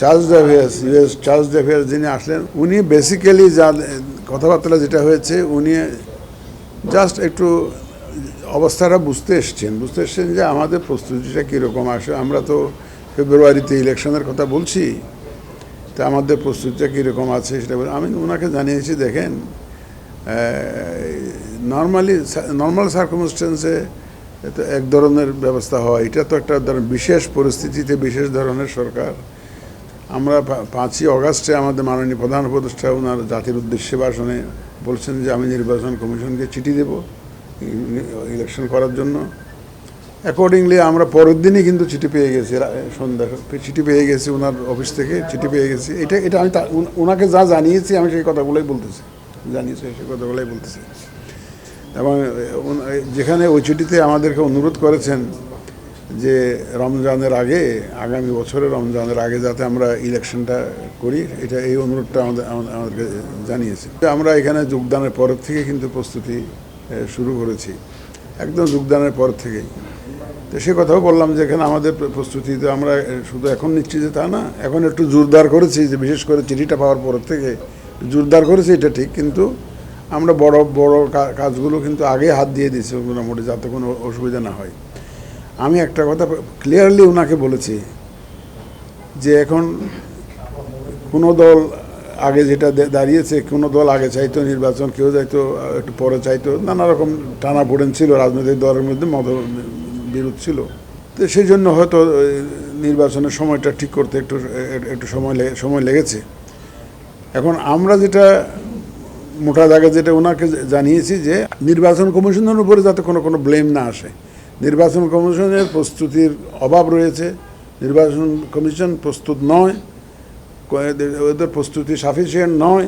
Charles Davies US Charles Davies যিনি আসলেন, উনি বেসিক্যালি যা কথাবার্তা যেটা হয়েছে, উনি জাস্ট একটু অবস্থাটা বুঝতে এসছেন। বুঝতে এসছেন যে আমাদের প্রস্তুতিটা কীরকম আসে। আমরা তো ফেব্রুয়ারিতে ইলেকশনের কথা বলছি, তা আমাদের প্রস্তুতিটা কীরকম আছে সেটা আমি ওনাকে জানিয়েছি, দেখেন নর্মালি নর্মাল সার্কমস্টেন্সে এক ধরনের ব্যবস্থা হয়। এটা তো একটা বিশেষ পরিস্থিতিতে বিশেষ ধরনের সরকার আমরা পাঁচই অগাস্টে আমাদের মাননীয় প্রধান উপদেষ্টা ওনার জাতির উদ্দেশ্যে ভাষণে বলছেন যে আমি নির্বাচন কমিশনকে চিঠি দেব ইলেকশন করার জন্য। অ্যাকর্ডিংলি আমরা পরের দিনই কিন্তু চিঠি পেয়ে গেছি সন্ধ্যা চিঠি পেয়ে গেছি ওনার অফিস থেকে, চিঠি পেয়ে গেছি। এটা এটা আমি ওনাকে যা জানিয়েছি, আমি সেই কথাগুলোই বলতেছি। জানিয়েছি, সেই কথাগুলোই বলতেছি। এবং যেখানে ওই চিঠিতে আমাদেরকে অনুরোধ করেছেন যে রমজানের আগে, আগামী বছরের রমজানের আগে যাতে আমরা ইলেকশনটা করি, এটা এই অনুরোধটা আমাদের, আমাদের- আমাদেরকে জানিয়েছে। আমরা এখানে যোগদানের পর থেকে কিন্তু প্রস্তুতি শুরু করেছি। একদম যোগদানের পর থেকেই। তো সে কথাও বললাম যে এখানে আমাদের প্রস্তুতি তো আমরা শুধু এখন নিচ্ছি যে তা না, এখন একটু জোরদার করেছি যে বিশেষ করে চিঠিটা পাওয়ার পর থেকে, জোরদার করেছি এটা ঠিক, কিন্তু আমরা বড় বড় কাজগুলো কিন্তু আগে হাত দিয়ে দিয়েছি মোটামুটি যাতে কোনো অসুবিধা না হয়। আমি একটা কথা ক্লিয়ারলি ওনাকে বলেছি যে এখন কোনো দল আগে যেটা দাঁড়িয়েছে, কোনো দল আগে চাইতো নির্বাচন, কেউ চাইতো একটু পরে চাইতো, নানা রকম টানা পোড়েন ছিল, রাজনৈতিক দলের মধ্যে মত বিরোধ ছিল। তো সেই জন্য হয়তো নির্বাচনের সময়টা ঠিক করতে একটু একটু সময় সময় লেগেছে। এখন আমরা যেটা, মোটা দাগে যেটা ওনাকে জানিয়েছি যে, নির্বাচন কমিশনের উপরে যাতে কোনো কোনো ব্লেম না আসে। নির্বাচন কমিশনের প্রস্তুতির অভাব রয়েছে। নির্বাচন কমিশন প্রস্তুত নয়, ওদের প্রস্তুতি সাফিসিয়েন্ট নয়।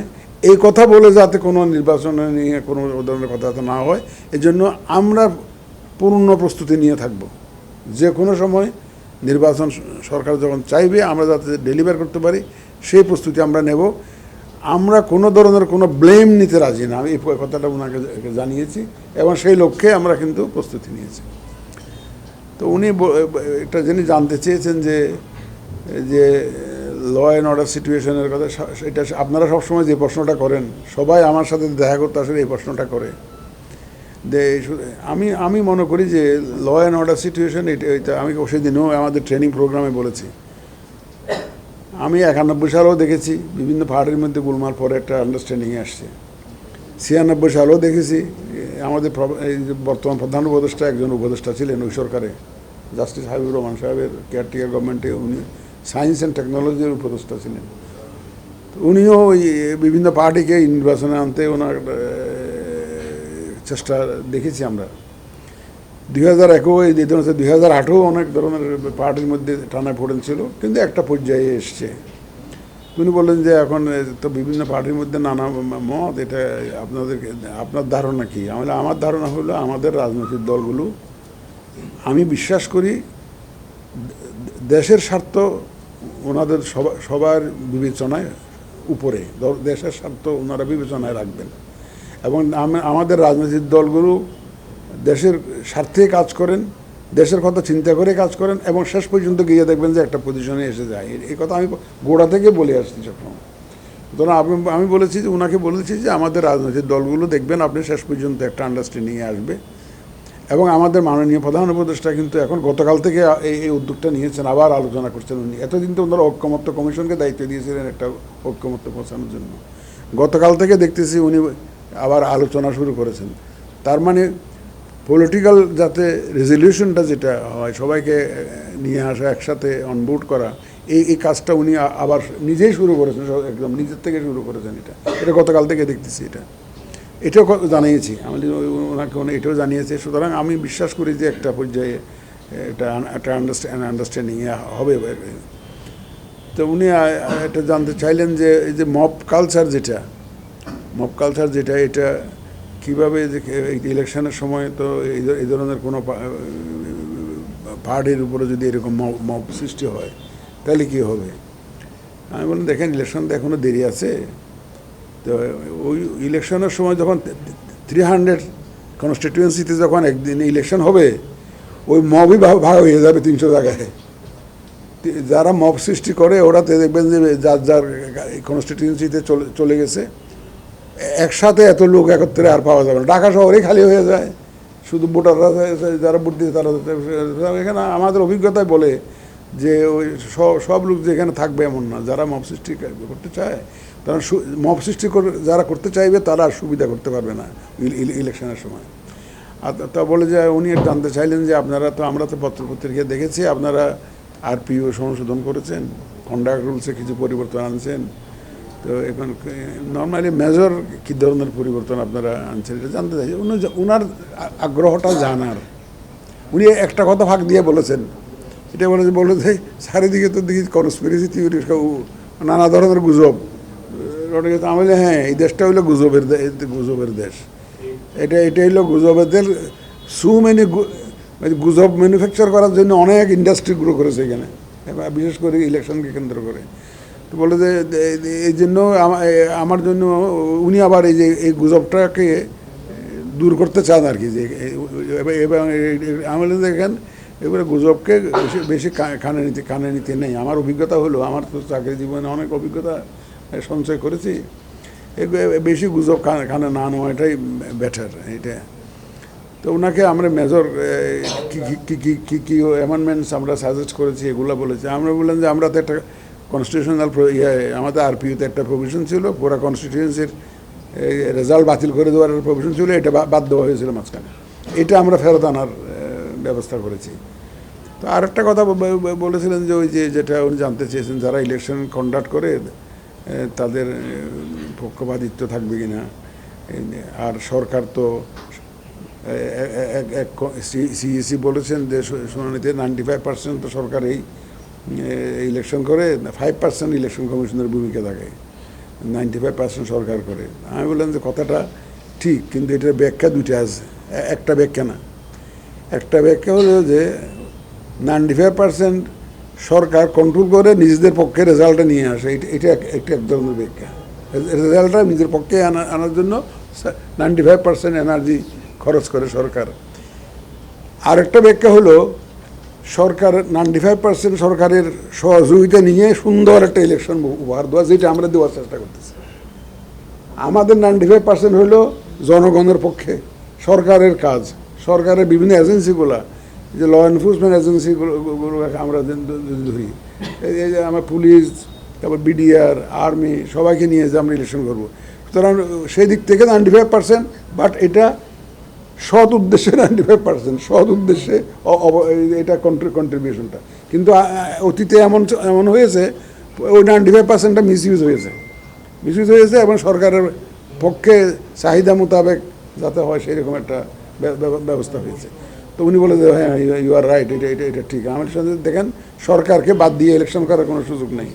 এই কথা বলে যাতে কোনো নির্বাচন নিয়ে কোনো ধরনের কথা না হয় এই জন্য আমরা পূর্ণ প্রস্তুতি নিয়ে থাকব। যে কোনো সময় নির্বাচন সরকার যখন চাইবে, আমরা যাতে ডেলিভার করতে পারি, সেই প্রস্তুতি আমরা নেব। আমরা কোনো ধরনের কোনো ব্লেম নিতে রাজি না, আমি এই কথাটা ওনাকে জানিয়েছি, এবং সেই লক্ষ্যে আমরা কিন্তু প্রস্তুতি নিয়েছি। তো উনি একটা জিনিস জানতে চেয়েছেন যে যে ল অ্যান্ড অর্ডার সিচুয়েশনের কথা এটা আপনারা সবসময় যে প্রশ্নটা করেন, সবাই আমার সাথে দেখা করতে আসলে এই প্রশ্নটা করে। যে আমি আমি মনে করি যে ল অ্যান্ড অর্ডার সিচুয়েশন এটা আমি সেদিনও আমাদের ট্রেনিং প্রোগ্রামে বলেছি। আমি একানব্বই সালেও দেখেছি, বিভিন্ন পাহাড়ের মধ্যে গুলমার পরে একটা আন্ডারস্ট্যান্ডিংয়ে আসছে। ছিয়ানব্বই সালেও দেখেছি আমাদের এই যে বর্তমান প্রধান উপদেষ্টা, একজন উপদেষ্টা ছিলেন ওই সরকারে, জাস্টিস হাবিবুর রহমান সাহেবের কেয়ারটেকার গভর্নমেন্টে উনি সায়েন্স অ্যান্ড টেকনোলজির উপদেষ্টা ছিলেন। তো উনিও ওই বিভিন্ন পার্টিকে নির্বাচনে আনতে ওনার চেষ্টা দেখেছি আমরা। দুই হাজার একও এই দুই হাজার আটও অনেক ধরনের পার্টির মধ্যে টানা ফোড়েন ছিল, কিন্তু একটা পর্যায়ে এসছে। উনি বললেন যে এখন তো বিভিন্ন পার্টির মধ্যে নানা মত, এটা আপনাদের আপনার ধারণা কি? আমাদের আমার ধারণা হলো আমাদের রাজনৈতিক দলগুলো, আমি বিশ্বাস করি দেশের স্বার্থ ওনাদের সবা- সবার বিবেচনায় উপরে দেশের স্বার্থ ওনারা বিবেচনায় রাখবেন। এবং আমাদের রাজনৈতিক দলগুলো দেশের স্বার্থে কাজ করেন দেশের কথা চিন্তা করে কাজ করেন এবং শেষ পর্যন্ত গিয়ে দেখবেন যে একটা পজিশনে এসে যায়। এই- কথা আমি গোড়া থেকে বলে আসছি সবসময়। সুতরাং আমি আমি বলেছি যে ওনাকে বলেছি যে, আমাদের রাজনৈতিক দলগুলো দেখবেন আপনি শেষ পর্যন্ত একটা আন্ডারস্ট্যান্ডিংয়ে আসবে। এবং আমাদের মাননীয় প্রধান উপদেষ্টা কিন্তু এখন গতকাল থেকে এই এই উদ্যোগটা নিয়েছেন, আবার আলোচনা করছেন উনি। এতদিন তো ওনারা ঐক্যমত্য কমিশনকে দায়িত্ব দিয়েছিলেন একটা ঐক্যমত্য পৌঁছানোর জন্য। গতকাল থেকে দেখতেছি উনি আবার আলোচনা শুরু করেছেন। তার মানে পলিটিক্যাল যাতে রেজলিউশনটা যেটা হয়, সবাইকে নিয়ে আসা, একসাথে অনবোর্ড করা, এই এই কাজটা উনি আবার নিজেই শুরু করেছেন একদম নিজের থেকে শুরু করেছেন এটা। এটা গতকাল থেকে দেখতেছি এটা। এটাও জানিয়েছি। আমি ওনাকে উনি এটাও জানিয়েছে। সুতরাং আমি বিশ্বাস করি যে একটা পর্যায়ে এটা একটা আন্ডারস্ট্যান্ড আন্ডারস্ট্যান্ডিংয়ে হবে। তো উনি এটা জানতে চাইলেন যে, এই যে মব কালচার যেটা মব কালচার যেটা, এটা কীভাবে ইলেকশনের সময় তো এই ধরনের কোনো পা- পাহাড়ের উপরে যদি এরকম মব সৃষ্টি হয়, তাহলে কী হবে? আমি বললাম, দেখেন, ইলেকশন তো এখনও দেরি আছে। তো ওই ইলেকশনের সময় যখন থ্রি হান্ড্রেড কনস্টিটিউয়েন্সিতে যখন একদিন ইলেকশন হবে, ওই মবই ভাগ হয়ে যাবে তিনশো জায়গায়। যারা মব সৃষ্টি করে, ওরা তো দেখবেন যে, যার যার কনস্টিটিউন্সিতে চলে চলে গেছে। একসাথে এত লোক একত্রে আর পাওয়া যাবে না। ঢাকা শহরেই খালি হয়ে যায়। শুধু ভোটাররা যারা ভোট দিতে তারা এখানে আমাদের অভিজ্ঞতায় বলে যে ওই সব- লোক যে এখানে থাকবে এমন না। যারা মব সৃষ্টি করতে চায়, তারা মব সৃষ্টি যারা করতে চাইবে তারা সুবিধা করতে পারবে না ইল- ইল- ইলেকশনের সময়। আর তা- বলে যে উনি জানতে চাইলেন যে আপনারা তো, আমরা তো পত্রপত্রিকায় দেখেছি, আপনারা আর আরপিও সংশোধন করেছেন কন্ডাক্ট রুলসে কিছু পরিবর্তন আনছেন। তো এখন নর্মালি মেজর কি ধরনের পরিবর্তন আপনারা আনছেন এটা জানতে চাই। উনি উনার আগ্রহটা জানার। উনি একটা কথা ফাঁক দিয়ে বলেছেন। এটা বলেছে বলে যে, চারিদিকে তো দেখি কনস্পিরেসি থিওরি নানা ধরনের গুজব। আমি হ্যাঁ এই দেশটা হইল গুজবের গুজবের দেশ। এটা এটা হইল গুজবের দেশ সু মেনি গুজব ম্যানুফ্যাকচার করার জন্য অনেক ইন্ডাস্ট্রি গ্রো করেছে এখানে। বিশেষ করে ইলেকশনকে কেন্দ্র করে। বলে যে এই জন্য আমার জন্য উনি আবার এই যে এই গুজবটাকে দূর করতে চান আর কি যে এবং এ- দেখেন এবারে গুজবকে বেশি বেশি কানে নিতে কানে নিতে নেই আমার অভিজ্ঞতা হলো আমার তো চাকরি জীবনে অনেক অভিজ্ঞতা সঞ্চয় করেছি বেশি গুজব কানে না নেওয়াটাই বেটার এটা তো ওনাকে আমরা মেজর কী কী কী কি কি অ্যামেন্ডমেন্টস আমরা সাজেস্ট করেছি এগুলো বলেছি আমরা বললাম যে আমরা তো একটা কনস্টিটিউশনাল ইয়ে আমাদের আরপিউতে একটা প্রভিশন ছিল পুরা কনস্টিটিউয়েন্সির রেজাল্ট বাতিল করে দেওয়ার প্রভিশন ছিল এটা বা- বাদ দেওয়া হয়েছিল মাঝখানে। এটা আমরা ফেরত আনার ব্যবস্থা করেছি। তো আরেকটা কথা ব- ব- বলেছিলেন যে ওই যে যেটা উনি জানতে চেয়েছেন যারা ইলেকশন কন্ডাক্ট করে তাদের পক্ষপাতিত্ব থাকবে এই যে, আর সরকার তো সিইসি বলেছেন যে শুনানিতে নাইনটি ফাইভ পার্সেন্ট তো সরকার এই ইলেকশন করে ফাইভ পার্সেন্ট ইলেকশন কমিশনের ভূমিকা থাকে নাইনটি ফাইভ পার্সেন্ট সরকার করে। আমি বললাম যে কথাটা ঠিক, কিন্তু এটার ব্যাখ্যা দুইটা আছে। একটা ব্যাখ্যা না। একটা ব্যাখ্যা হলো যে নাইনটি ফাইভ পার্সেন্ট সরকার কন্ট্রোল করে নিজেদের পক্ষে রেজাল্টটা নিয়ে আসে। এটা এটা এক- একটা এক ধরনের ব্যাখ্যা। রেজাল্টটা নিজের পক্ষে আনা, আনার জন্য নাইনটি ফাইভ পার্সেন্ট এনার্জি খরচ করে সরকার। আরেকটা ব্যাখ্যা হলো সরকার নাইনটি ফাইভ পার্সেন্ট সরকারের সহযোগিতা নিয়ে সুন্দর একটা ইলেকশন উপহার দেওয়া, যেটা আমরা দেওয়ার চেষ্টা করতেছি। আমাদের নাইনটি ফাইভ পার্সেন্ট হলো জনগণের পক্ষে সরকারের কাজ। সরকারের বিভিন্ন এজেন্সিগুলা যে ল এনফোর্সমেন্ট এজেন্সিগুলো আমরা ধরি, এই যে আমার পুলিশ তারপর বিডিআর আর্মি সবাইকে নিয়ে যে আমরা ইলেকশন করব। সুতরাং সেই দিক থেকে নাইনটি ফাইভ পার্সেন্ট বাট এটা সৎ উদ্দেশ্যে নাইনটি ফাইভ পার্সেন্ট সৎ উদ্দেশ্যে এটা কন্ট্রিবিউশনটা কিন্তু অতীতে এমন এমন হয়েছে, ওই নাইনটি ফাইভ পার্সেন্টটা মিস ইউজ হয়েছে। মিসইউজ হয়েছে এবং সরকারের পক্ষে চাহিদা মোতাবেক যাতে হয় সেরকম একটা ব্য- ব্য- ব্যবস্থা হয়েছে। তো উনি বলে যে হ্যাঁ ইউ আর রাইট এটা এটা এটা ঠিক। আমার সাথে দেখেন, সরকারকে বাদ দিয়ে ইলেকশন করার কোনো সুযোগ নেই।